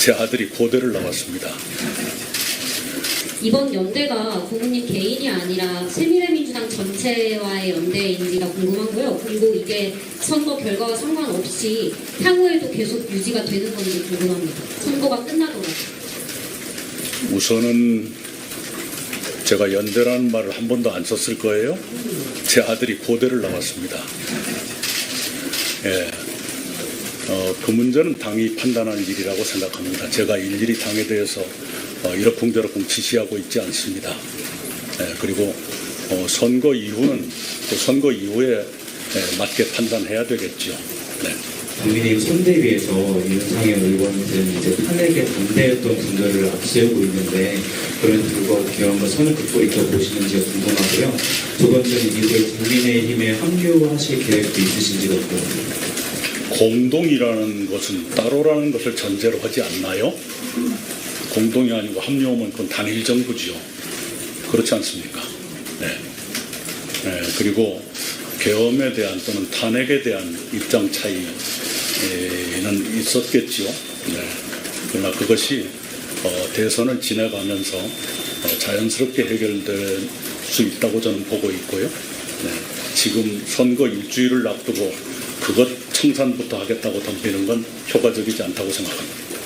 제 아들이 고대를 나왔습니다. 이번 연대가 부모님 개인이 아니라 새미래민주당 전체와의 연대인지가 궁금하고요. 그리고 이게 선거 결과와 상관없이 향후에도 계속 유지가 되는 건지 궁금합니다. 선거가 끝나더라도. 우선은 제가 연대라는 말을 한 번도 안 썼을 거예요. 제 아들이 고대를 나왔습니다. 예. 어, 그 문제는 당이 판단하는 일이라고 생각합니다. 제가 일일이 당에 대해서 어, 이러쿵저러쿵 지시하고 있지 않습니다. 예, 그리고 어, 선거 이후는 또 선거 이후에 예, 맞게 판단해야 되겠죠. 네. 국민의힘 선대위에서 윤상현 의원들은 이제 탄핵에 반대했던 분들을 앞세우고 있는데 그런 불구하고 개헌과 선을 긋고 있다고 보시는지가 궁금하고요. 두 번째는 이후에 국민의힘에 합류하실 계획도 있으신지가 궁금합니다. 공동이라는 것은 따로라는 것을 전제로 하지 않나요? 공동이 아니고 합류하면 그건 단일 정부지요. 그렇지 않습니까? 네. 네, 그리고 계엄에 대한 또는 탄핵에 대한 입장 차이는 있었겠지요. 네. 그러나 그것이 어, 대선을 지나가면서 어, 자연스럽게 해결될 수 있다고 저는 보고 있고요. 네. 지금 선거 일주일을 앞두고 그것 청산부터 하겠다고 덤비는 건 효과적이지 않다고 생각합니다.